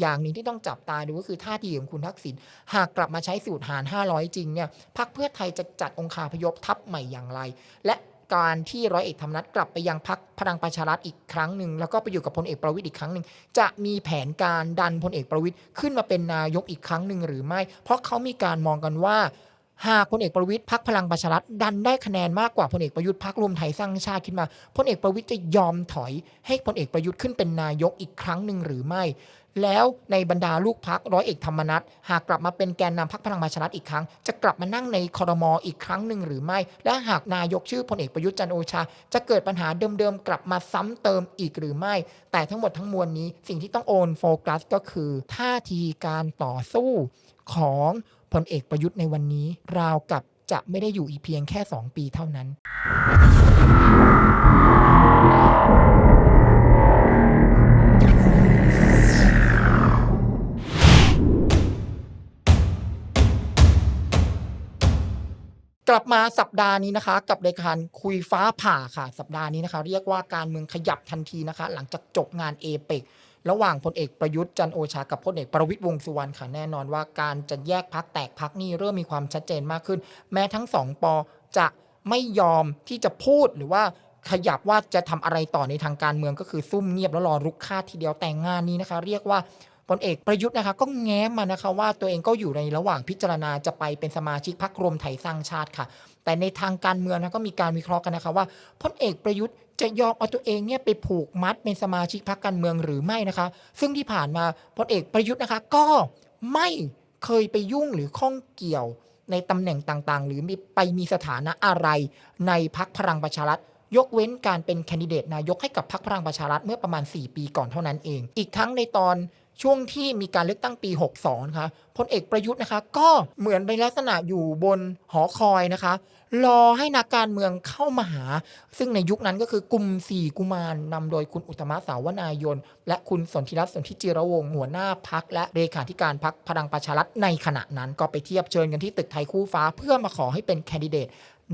อย่างหนึ่งที่ต้องจับตาดูก็คือท่าทีของคุณทักษิณหากกลับมาใช้สูตรหาร 500 จริงเนี่ยพักเพื่อไทยจะจัดองคาพยพทัพใหม่อย่างไร และการที่ร้อยเอกธรรมนัฐกลับไปยังพักพลังประชารัฐอีกครั้งหนึ่งแล้วก็ไปอยู่กับพลเอกประวิตยอีกครั้งหนึ่งจะมีแผนการดันพลเอกประวิตยขึ้นมาเป็นนายกอีกครั้งหนึ่งหรือไม่ เพราะเขามีการมองกันว่า หากพลเอกประวิตยพักพลังประชารัฐดันได้คะแนนมากกว่าพลเอกประยุทธ์พักรวมไทยสร้างชาติขึ้นมาพลเอกประวิตยจะยอมถอย ให้พลเอกประยุทธ์ขึ้นเป็นนายกอีกครั้งหนึ่งหรือไม่ แล้วในบรรดาลูกพักร้อยเอกธรรมนัฐหากกลับมาเป็นแกนนำพักพลังประชารัฐอีกครั้ง จะกลับมานั่งในคอรมออีกครั้งหนึ่งหรือไม่ และหากนายกชื่อพลเอกประยุทธ์จันโอชา จะเกิดปัญหาเดิมๆกลับมาซ้ำเติมอีกหรือไม่ แต่ทั้งหมดทั้งมวลนี้สิ่งที่ต้องโอนโฟกัสก็คือท่าทีการต่อสู้ของ พลเอกประยุทธ์ในวันนี้ ราวกับจะไม่ได้อยู่อีกเพียงแค่ 2 ปีเท่านั้นกลับมาสัปดาห์นี้นะคะ กับรายการคุยฟ้าผ่าค่ะ สัปดาห์นี้นะคะ เรียกว่าการเมืองขยับทันทีนะคะ หลังจากจบงานเอเปก ระหว่างพลเอกประยุทธ์จันโอชากับพลเอกประวิตยวงสุวรรณค่ะแน่นอนว่าการจะแยกพักแตกพักนี่เริ่มมีความชัดเจนมากขึ้น แม้ทั้งสองปอจะไม่ยอมที่จะพูดหรือว่าขยับว่าจะทำอะไรต่อในทางการเมืองก็คือซุ่มเงียบแล้วรอรุกคาทีเดียวแต่งงานนี้นะคะ เรียกว่าพลเอกประยุทธ์นะคะก็แง้มมานะคะว่าตัวเองก็อยู่ในระหว่างพิจารณาจะไปเป็นสมาชิกพรรครวมไทยสร้างชาติค่ะ แต่ในทางการเมืองนะก็มีการวิเคราะห์กันนะคะว่าพลเอกประยุทธ์ จะยอมเอาตัวเองเนี่ยไปผูกมัดเป็นสมาชิกพรรคการเมืองหรือไม่นะคะ ซึ่งที่ผ่านมาพลเอกประยุทธ์นะคะ ก็ไม่เคยไปยุ่งหรือข้องเกี่ยวในตำแหน่งต่างๆ หรือมีไปมีสถานะอะไร ในพักพลังประชารัฐยกเว้นการเป็นแคนดิเดตนายกให้กับพรรคพลังประชารัฐเมื่อประมาณ 4 ปีก่อนเท่านั้นเอง อีกทั้งในตอน ช่วงที่มีการเลือกตั้งปี 62นะคะพลเอกประยุทธ์นะคะ ก็เหมือนในลักษณะอยู่บนหอคอยนะคะ รอให้นักการเมืองเข้ามาหา ซึ่งในยุคนั้นก็คือกลุ่มสี่กุมารนำโดยคุณอุตมะสาวนายน และคุณสนธิรัตน์สนธิจิรวงศ์หัวหน้าพัก และเลขาธิการพักพลังประชารัฐในขณะนั้น ก็ไปเทียบเชิญกันที่ตึกไทยคู่ฟ้า เพื่อมาขอให้เป็นแคนดิเดต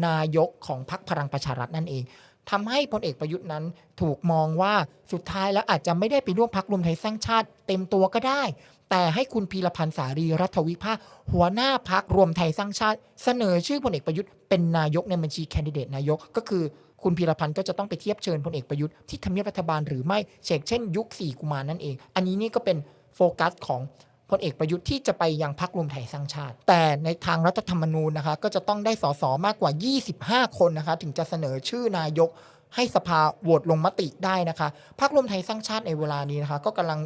นายกของพรรคพลังประชารัฐนั่นเอง ทำให้พลเอกประยุทธ์นั้นถูกมองว่าสุดท้ายแล้วอาจจะไม่ได้ไปร่วมพักรวมไทยสร้างชาติเต็มตัวก็ได้ แต่ให้คุณพีรพันธ์สารีรัฐวิภาคหัวหน้าพักรวมไทยสร้างชาติ เสนอชื่อพลเอกประยุทธ์เป็นนายกในบัญชีแคนดิเดตนายกก็คือคุณพีรพันธ์ก็จะต้องไปเทียบเชิญพลเอกประยุทธ์ที่ทำเนียบรัฐบาลหรือไม่เช่นเช่น ยุคสี่กุมารนั่นเอง อันนี้นี่ก็เป็นโฟกัสของ พลเอกประยุทธ์ที่จะไปยังพักรวมไทยสร้างชาติ แต่ในทางรัฐธรรมนูญนะคะก็จะต้องได้สสมากกว่า 25 คนนะคะถึงจะเสนอชื่อนายก ให้สภาโหวตลงมติได้นะคะพรรครวมไทยสร้างชาติในเวลานี้นะคะ ก็กำลัง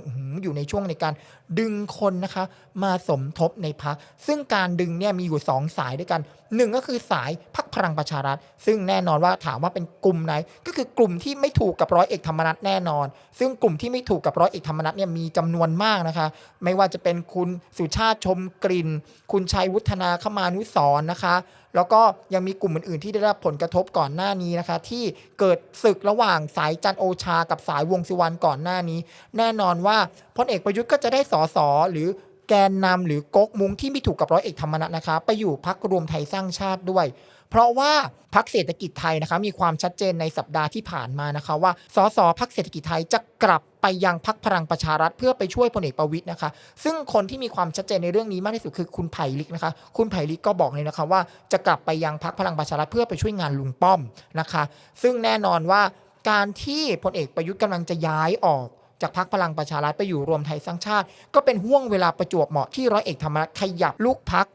อยู่ในช่วงในการดึงคนนะคะ มาสมทบในพรรคซึ่งการดึงเนี่ยมีอยู่ 2 สายด้วยกันหนึ่งก็คือสายพรรคพลังประชารัฐ ซึ่งแน่นอนว่าถามว่าเป็นกลุ่มไหน ก็คือกลุ่มที่ไม่ถูกกับร้อยเอกธรรมนัฐแน่นอน ซึ่งกลุ่มที่ไม่ถูกกับร้อยเอกธรรมนัฐเนี่ยมีจำนวนมากนะคะ ไม่ว่าจะเป็นคุณสุชาติชมกลิ่น คุณชัยวุฒนาขมานุสรณ์นะคะแล้วก็ยังมีกลุ่มอื่นๆ ที่ได้รับผลกระทบก่อนหน้านี้นะคะ ที่เกิดศึกระหว่างสายจันโอชา กับสายวงสุวรรณก่อนหน้านี้ แน่นอนว่าพลเอกประยุทธ์ก็จะได้สอสอหรือแกนนำหรือก๊กมุงที่ไม่ถูกกับร้อยเอกธรรมนัฐนะคะ ไปอยู่พักรวมไทยสร้างชาติด้วย เพราะว่าพักเศรษฐกิจไทยนะคะมีความชัดเจนในสัปดาห์ที่ผ่านมานะคะว่าสสพักเศรษฐกิจไทยจะกลับ ไปยังพักพลังประชารัฐ เพื่อไปช่วยพลเอกประวิตยนะคะ ซึ่งคนที่มีความชัดเจนในเรื่องนี้มากที่สุดคือคุณไผ่ลิกนะคะ คุณไผ่ลิกก็บอกเลยนะคะว่าจะกลับไปยังพักพลังประชารัฐเพื่อไปช่วยงานลุงป้อมนะคะ ซึ่งแน่นอนว่าการที่พลเอกประยุทธ์กำลังจะย้ายออกจากพักพลังประชารัฐไปอยู่รวมไทยสร้างชาติ ก็เป็นห่วงเวลาประจวบเหมาะที่ร้อยเอกธรรมนัฐขยับลูกพัก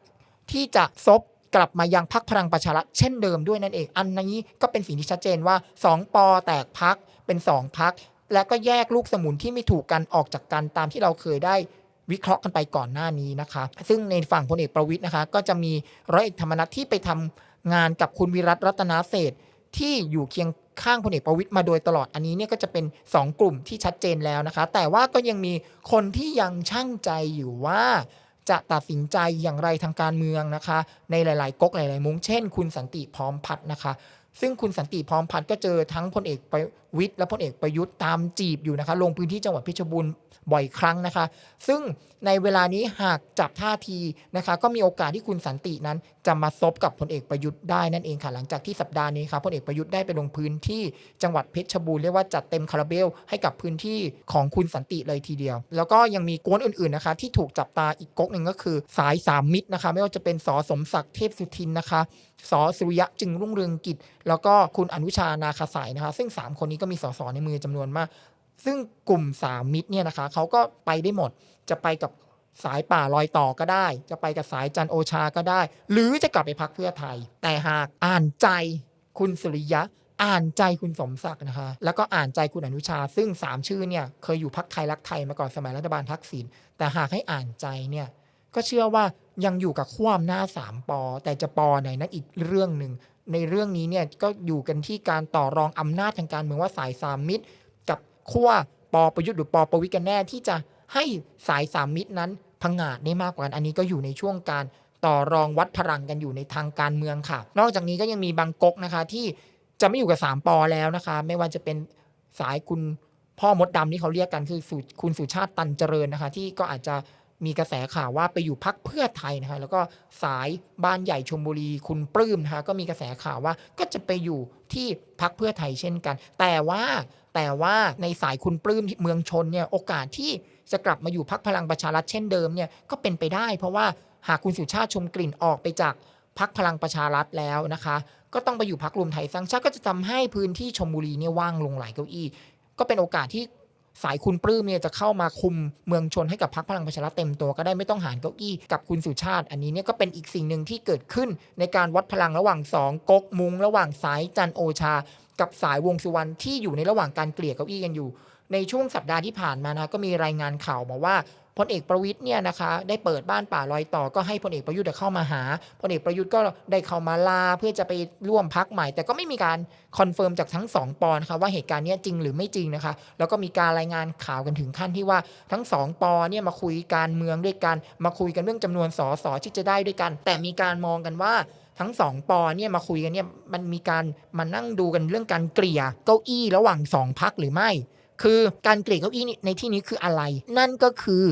ที่จะซบกลับมายังพักพลังประชารัฐเช่นเดิมด้วยนั่นเอง อันนี้ก็เป็นสิ่งที่ชัดเจนว่า 2ปอแตกพักเป็น 2พัก และก็แยกลูกสมุนที่ไม่ถูกกันออกจากกันตามที่เราเคยได้วิเคราะห์กันไปก่อนหน้านี้นะคะ ซึ่งในฝั่งพลเอกประวิตยนะคะ ก็จะมีร้อยเอกธรรมนัฐที่ไปทำงานกับคุณวิรัตรัตนาเศษฐ์ที่อยู่เคียงข้างพลเอกประวิตยมาโดยตลอดอันนี้เนี่ยก็จะเป็น 2 กลุ่มที่ชัดเจนแล้วนะคะ แต่ว่าก็ยังมีคนที่ยังช่างใจอยู่ว่าจะตัดสินใจอย่างไรทางการเมืองนะคะ ในหลาย ๆก๊กหลาย ๆ มุ้งเช่น คุณสันติพร้อมพัฒนะคะ ซึ่งคุณสันติพร้อมพัฒก็เจอทั้งพลเอกป วิทย์และพลเอกประยุทธ์ตามจีบอยู่นะคะลงพื้นที่จังหวัดเพชรบูรณ์บ่อยครั้งนะคะ ซึ่งในเวลานี้หากจับท่าทีนะคะ ก็มีโอกาสที่คุณสันตินั้น จะมาซบกับพลเอกประยุทธ์ได้นั่นเองค่ะ หลังจากที่สัปดาห์นี้ครับพลเอกประยุทธ์ได้ไปลงพื้นที่จังหวัดเพชรบูรณ์เรียกว่าจัดเต็มคาราเบลให้กับพื้นที่ของคุณสันติเลยทีเดียว แล้วก็ยังมีกวนอื่นๆนะคะ ที่ถูกจับตาอีกก๊กหนึ่งก็คือ สายสามมิตรนะคะ ไม่ว่าจะเป็นสอสมศักดิ์เทพสุทินนะคะสอสุริยะจึงรุ่งเรืองกิจ แล้วก็คุณอนุชานาคาสายนะคะ ซึ่ง 3 คนนี้ก็มีสสในมือจำนวนมาก ซึ่งกลุ่มสามมิตรเนี่ยนะคะเขาก็ไปได้หมดจะไปกับสายป่าลอยต่อก็ได้ จะไปกับสายจันโอชาก็ได้ หรือจะกลับไปพักเพื่อไทย แต่หากอ่านใจคุณสุริยะ อ่านใจคุณสมศักดิ์นะคะ แล้วก็อ่านใจคุณอนุชา ซึ่ง 3 ชื่อเนี่ยเคยอยู่พักไทยรักไทยมาก่อนสมัยรัฐบาลทักษิณแต่หากให้อ่านใจเนี่ยก็เชื่อว่า ยังอยู่กับขั้วอำนาจสามปอ แต่จะปอไหนนั้นอีกเรื่องหนึ่ง ในเรื่องนี้เนี่ยก็อยู่กันที่การต่อรองอำนาจทางการเมืองว่าสายสามมิตร กับขั้วปอประยุทธ์หรือปอประวิตรกันแน่ที่จะให้สายสามมิตรนั้นพังงาดได้มากกว่านั้นอันนี้ก็อยู่ในช่วงการต่อรองวัดพลังกันอยู่ในทางการเมืองค่ะ นอกจากนี้ก็ยังมีบางก๊กนะคะที่จะไม่อยู่กับสามปอแล้วนะคะ ไม่ว่าจะเป็นสายคุณพ่อมดดำที่เขาเรียกกันคือสุคุณสุชาติตันเจริญนะคะ ที่ก็อาจจะ มีกระแสข่าวว่าไปอยู่พักเพื่อไทยนะคะแล้วก็สายบ้านใหญ่ชมบุรีคุณปลื้มนะคะก็มีกระแสข่าวว่าก็จะไปอยู่ที่พักเพื่อไทยเช่นกัน แต่ว่าแต่ว่าในสายคุณปลื้มเมืองชนเนี่ยโอกาสที่จะกลับมาอยู่พักพลังประชารัฐเช่นเดิมเนี่ยก็เป็นไปได้ เพราะว่าหากคุณสุชาติชมกลิ่นออกไปจากพักพลังประชารัฐแล้วนะคะ ก็ต้องไปอยู่พักรวมไทยสร้างชาติก็จะทำให้พื้นที่ชมบุรีเนี่ยว่างลงหลายเก้าอี้ ก็เป็นโอกาสที่ สายคุณปลื้มเนี่ยจะเข้ามาคุมเมืองชนให้กับพรรคพลังประชารัฐเต็มตัวก็ได้ไม่ต้องหารเก้าอี้กับคุณสุชาติ อันนี้เนี่ยก็เป็นอีกสิ่งหนึ่งที่เกิดขึ้นในการวัดพลังระหว่างสองก๊กมุงระหว่างสายจันโอชา กับสายวงสุวรรณที่อยู่ในระหว่างการเกลี่ยเก้าอี้กันอยู่ ในช่วงสัปดาห์ที่ผ่านมานะก็มีรายงานข่าวมาว่า พลเอกประวิทย์เนี่ยนะคะได้เปิดบ้านป่าลอยต่อ ก็ให้พลเอกประยุทธ์เข้ามาหาพลเอกประยุทธ์ก็ได้เข้ามาลาเพื่อจะไปร่วมพักใหม่ แต่ก็ไม่มีการคอนเฟิร์มจากทั้งสองปอนะคะว่าเหตุการณ์นี้จริงหรือไม่จริงนะคะ แล้วก็มีการรายงานข่าวกันถึงขั้นที่ว่าทั้งสองปอเนี่ยมาคุยการเมืองด้วยกัน มาคุยกันเรื่องจำนวนสอสอที่จะได้ด้วยกัน แต่มีการมองกันว่าทั้งสองปอเนี่ยมาคุยกันเนี่ยมันมีการมานั่งดูกันเรื่องการเกลี่ยเก้าอี้ระหว่างสองพักหรือไม่ คือการเกลี่ยเก้าอี้ในที่นี้คืออะไร นั่นก็คือ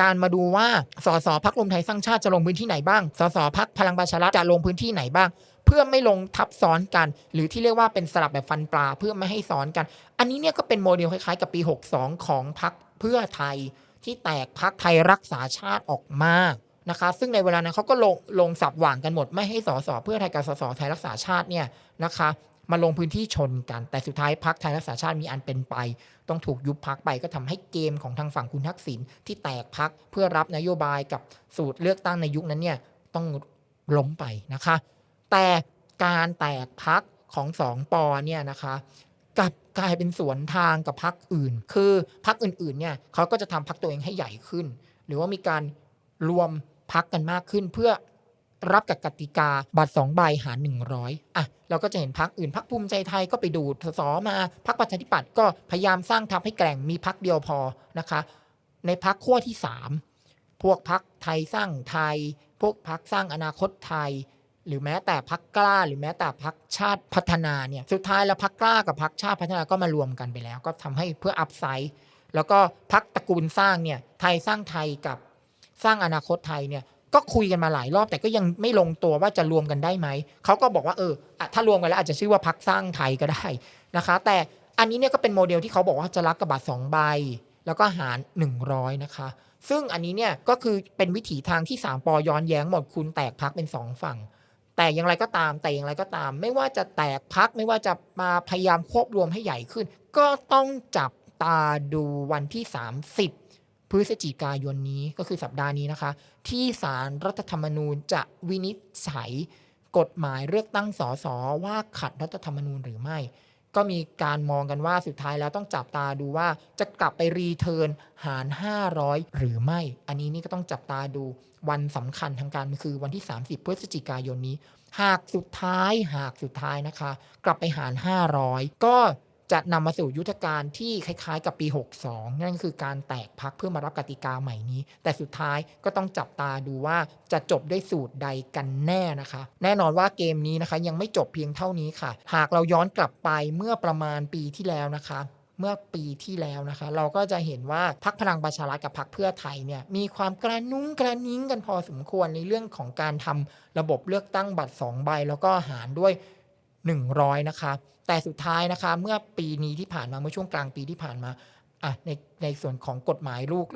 การมาดูว่าสสพักรวมไทยสร้างชาติจะลงพื้นที่ไหนบ้าง สสพักพลังประชารัฐจะลงพื้นที่ไหนบ้าง เพื่อไม่ลงทับซ้อนกัน หรือที่เรียกว่าเป็นสลับแบบฟันปลาเพื่อไม่ให้ซ้อนกัน อันนี้เนี่ยก็เป็นโมเดลคล้ายๆ กับปี 62 ของพักเพื่อไทยที่แตกพักไทยรักษาชาติออกมานะคะ ซึ่งในเวลานั้นเขาก็ลงลงสับหว่างกันหมด ไม่ให้สสเพื่อไทยกับสสไทยรักษาชาติเนี่ยนะคะมาลงพื้นที่ชนกัน แต่สุดท้ายพักไทยรักษาชาติมีอันเป็นไป ต้องถูกยุบพักไปก็ทำให้เกมของทางฝั่งคุณทักษิณที่แตกพักเพื่อรับนโยบายกับสูตรเลือกตั้งในยุคนั้นเนี่ยต้องล้มไปนะคะ แต่การแตกพักของสองปอเนี่ยนะคะกับกลายเป็นสวนทางกับพักอื่น คือพักอื่นๆเนี่ยเขาก็จะทำพักตัวเองให้ใหญ่ขึ้น หรือว่ามีการรวมพักกันมากขึ้นเพื่อ รับกับกติกาบัตรสองใบหารหนึ่งร้อยอะ เราก็จะเห็นพักอื่นพักภูมิใจไทยก็ไปดูดสอมาพักประชาธิปัตย์ก็พยายามสร้างทัพให้แกร่งมีพักเดียวพอนะคะ ในพักขั้วที่สามพวกพักไทยสร้างไทย พวกพักสร้างอนาคตไทย หรือแม้แต่พักกล้า หรือแม้แต่พักชาติพัฒนาเนี่ยสุดท้ายแล้วพักกล้ากับพักชาติพัฒนาก็มารวมกันไปแล้ว ก็ทำให้เพื่ออัพไซด์แล้วก็พักตระกูลสร้างเนี่ยไทยสร้างไทยกับสร้างอนาคตไทยเนี่ย ก็คุยกันมาหลายรอบแต่ก็ยังไม่ลงตัวว่าจะรวมกันได้ไหม เขาก็บอกว่าเออถ้ารวมกันแล้วอาจจะชื่อว่าพักสร้างไทยก็ได้นะคะ แต่อันนี้เนี่ยก็เป็นโมเดลที่เขาบอกว่าจะรับกระบาดสองใบ แล้วก็หาร 100 นะคะ ซึ่งอันนี้เนี่ยก็คือเป็นวิถีทางที่ 3ปอย้อนแย้งหมดคุณแตกพักเป็น 2 ฝั่ง แต่อย่างไรก็ตามแต่อย่างไรก็ตาม ไม่ว่าจะแตกพักไม่ว่าจะมาพยายามควบรวมให้ใหญ่ขึ้น ก็ต้องจับตาดูวันที่ 30 พฤศจิกายนนี้ก็คือสัปดาห์นี้นะคะ ที่สารรัฐธรรมนูญจะวินิจฉัยกฎหมายเลือกตั้งสสว่าขัดรัฐธรรมนูญหรือไม่ ก็มีการมองกันว่าสุดท้ายแล้วต้องจับตาดูว่าจะกลับไปรีเทิร์นหาร 500 หรือไม่ อันนี้นี่ก็ต้องจับตาดูวันสำคัญทางการคือวันที่ 30 พฤศจิกายนนี้ หากสุดท้ายหากสุดท้ายนะคะ กลับไปหาร 500 ก็ จะนำมาสู่ยุทธการที่คล้ายๆ กับปี 62 นั่นคือการแตกพักเพื่อมารับกติกาใหม่นี้ แต่สุดท้ายก็ต้องจับตาดูว่าจะจบด้วยสูตรใดกันแน่นะคะ แน่นอนว่าเกมนี้นะคะ ยังไม่จบเพียงเท่านี้ค่ะ หากเราย้อนกลับไปเมื่อประมาณปีที่แล้วนะคะเมื่อปีที่แล้วนะคะ เราก็จะเห็นว่าพักพลังประชารัฐกับพักเพื่อไทยเนี่ยมีความกระนุ้งกระนิ้งกันพอสมควรในเรื่องของการทำระบบเลือกตั้งบัตร 2 ใบ แล้วก็หารด้วย 100 นะคะ แต่สุดท้ายนะคะ เมื่อปีนี้ที่ผ่านมาเมื่อช่วงกลางปีที่ผ่านมาอะในในส่วนของกฎหมายลูก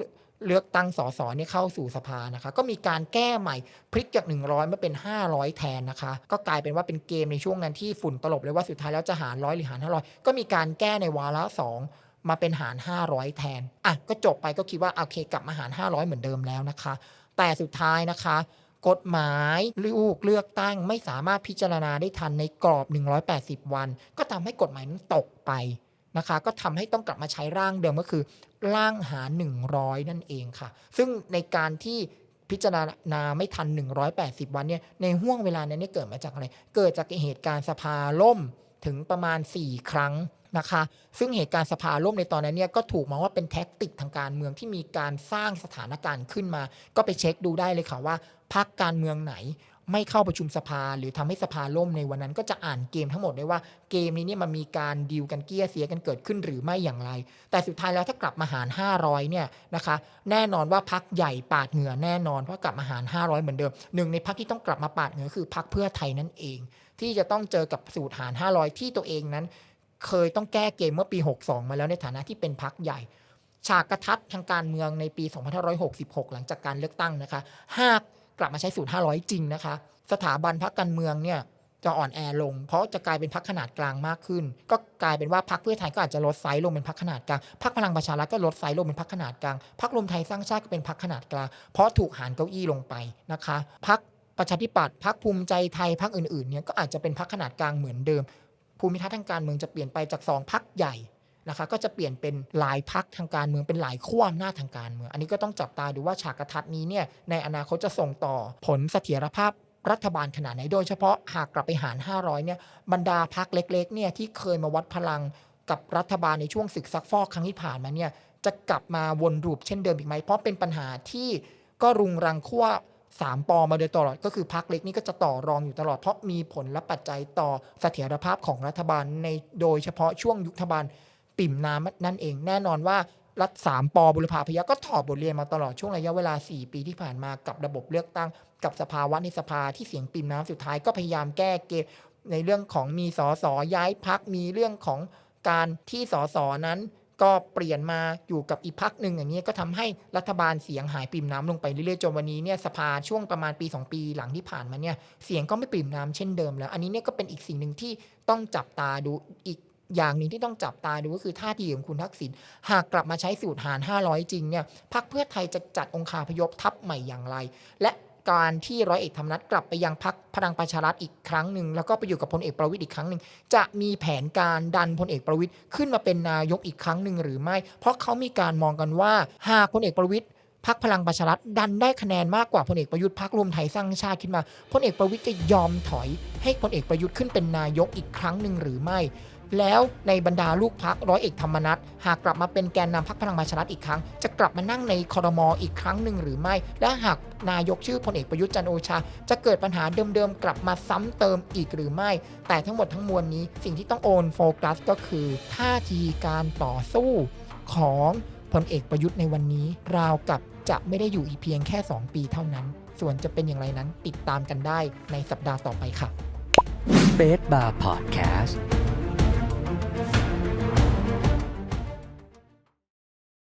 เลือกตั้งสสเนี่ยเข้าสู่สภานะคะ ก็มีการแก้ใหม่พลิกจาก 100 มาเป็น 500 แทนนะคะ ก็กลายเป็นว่าเป็นเกมในช่วงนั้นที่ฝุ่นตลบเลยว่าสุดท้ายแล้วจะหารร้อยหรือหาร500ก็มีการแก้ในวาระสองมาเป็นหาร 500 แทนอะก็จบไปก็คิดว่าโอเคกลับมาหาร 500 เหมือนเดิมแล้วนะคะ แต่สุดท้ายนะคะ กฎหมายลูกเลือกตั้งไม่สามารถพิจารณาได้ทันในกรอบ 180 วัน ก็ทำให้กฎหมายนั้นตกไปนะคะ ก็ทำให้ต้องกลับมาใช้ร่างเดิมก็คือ ร่างหาร100 นั่นเองค่ะ ซึ่งในการที่พิจารณาไม่ทัน 180 วันเนี่ยในห่วงเวลานั้นเนี่ยเกิดมาจากอะไร เกิดจากเหตุการณ์สภาล่มถึงประมาณ 4 ครั้ง นะคะ ซึ่งเหตุการณ์สภาล่มในตอนนั้นเนี่ยก็ถูกมองว่าเป็นแท็กติกทางการเมืองที่มีการสร้างสถานการณ์ขึ้นมา ก็ไปเช็คดูได้เลยค่ะว่าพรรคการเมืองไหนไม่เข้าประชุมสภาหรือทำให้สภาล่มในวันนั้น ก็จะอ่านเกมทั้งหมดได้ว่าเกมนี้เนี่ยมันมีการดีลกันเกี้ยเสียกันเกิดขึ้นหรือไม่อย่างไร แต่สุดท้ายแล้วถ้ากลับมาหาร 500เนี่ยนะคะแน่นอนว่าพักใหญ่ปาดเหงื่อแน่นอนเพราะกลับมาหาร 500 เหมือนเดิมหนึ่งในพักที่ต้องกลับมาปาดเหงื่อคือพักเพื่อไทยนั่นเอง ที่จะต้องเจอกับสูตรหาร 500 ที่ตัวเองนั้น เคยต้องแก้เกมเมื่อปี 62 มาแล้วในฐานะที่เป็นพักใหญ่ ฉากกระทัดทางการเมืองในปี 2566 หลังจากการเลือกตั้งนะคะหากกลับมาใช้สูตร 500 จริงนะคะ สถาบันพักการเมืองเนี่ยจะอ่อนแอลง เพราะจะกลายเป็นพักขนาดกลางมากขึ้น ก็กลายเป็นว่าพักเพื่อไทยก็อาจจะลดไซส์ลงเป็นพักขนาดกลางพักพลังประชารัฐก็ลดไซส์ลงเป็นพักขนาดกลางพักรวมไทยสร้างชาติก็เป็นพักขนาดกลาง เพราะถูกหารเก้าอี้ลงไปนะคะพักประชาธิปัตย์พักภูมิใจไทยพักอื่นๆเนี่ยก็อาจจะเป็นพักขนาดกลางเหมือนเดิม ภูมิทัศน์ทางการเมืองจะเปลี่ยนไปจากสองพักใหญ่นะคะก็จะเปลี่ยนเป็นหลายพักทางการเมืองเป็นหลายขั้วอำนาจทางการเมือง อันนี้ก็ต้องจับตาดูว่าฉากกระทัดนี้เนี่ยในอนาคตจะส่งต่อผลเสถียรภาพรัฐบาลขนาดไหนโดยเฉพาะหากกลับไปหาร 500เนี่ยบรรดาพักเล็กๆเนี่ยที่เคยมาวัดพลังกับรัฐบาลในช่วงศึกซักฟอกครั้งที่ผ่านมาเนี่ยจะกลับมาวนลูปเช่นเดิมอีกไหมเพราะเป็นปัญหาที่ก็รุงรังขั้ว สามปอมาโดยตลอดก็คือพักเล็กนี่ก็จะต่อรองอยู่ตลอด เพราะมีผลและปัจจัยต่อเสถียรภาพของรัฐบาลในโดยเฉพาะช่วงยุครัฐบาลปิ่มน้ำนั่นเองแน่นอนว่ารัฐสามปอบุรพาพยัคฆ์ก็ถอดบทเรียนมาตลอดช่วงระยะเวลา 4 ปีที่ผ่านมากับระบบเลือกตั้ง กับสภาวะในสภาที่เสียงปิ่มน้ำสุดท้ายก็พยายามแก้เกมในเรื่องของมีสอสอย้ายพักมีเรื่องของการที่สอสอนั้น ก็เปลี่ยนมาอยู่กับอีกพักหนึ่งอย่างนี้ก็ทำให้รัฐบาลเสียงหายปริ่มน้ำลงไปเรื่อยๆจนวันนี้เนี่ยสภาช่วงประมาณปี 2 ปีหลังที่ผ่านมาเนี่ยเสียงก็ไม่ปริ่มน้ำเช่นเดิมแล้ว อันนี้เนี่ยก็เป็นอีกสิ่งหนึ่งที่ต้องจับตาดูอีกอย่างหนึ่งที่ต้องจับตาดูก็คือท่าทีของคุณทักษิณหากกลับมาใช้สูตรหาร 500 จริงเนี่ยพักเพื่อไทยจะจัดองคาพยพทัพใหม่อย่างไร และ การที่ร้อยเอกธรรมนัฐกลับไปยังพักพลังประชารัฐอีกครั้งหนึ่งแล้วก็ไปอยู่กับพลเอกประวิตยอีกครั้งหนึ่งจะมีแผนการดันพลเอกประวิตยขึ้นมาเป็นนายกอีกครั้งหนึ่งหรือไม่ เพราะเขามีการมองกันว่าหากพลเอกประวิตยพักพลังประชารัฐดันได้คะแนนมากกว่าพลเอกประยุทธ์พักรวมไทยสร้างชาติขึ้นมาพลเอกประวิตยจะยอมถอย ให้พลเอกประยุทธ์ขึ้นเป็นนายกอีกครั้งหนึ่งหรือไม่ แล้วในบรรดาลูกพักร้อยเอกธรรมนัฐหากกลับมาเป็นแกนนำพักพลังประชารัฐอีกครั้ง จะกลับมานั่งในคอรมออีกครั้งหนึ่งหรือไม่ และหากนายกชื่อพลเอกประยุทธ์จันโอชา จะเกิดปัญหาเดิมๆกลับมาซ้ำเติมอีกหรือไม่ แต่ทั้งหมดทั้งมวลนี้สิ่งที่ต้องโอนโฟกัสก็คือท่าทีการต่อสู้ของพลเอกประยุทธ์ในวันนี้ ราวกับจะไม่ได้อยู่อีกเพียงแค่ 2 ปีเท่านั้น ส่วนจะเป็นอย่างไรนั้นติดตามกันได้ในสัปดาห์ต่อไปค่ะ Space Bar Podcast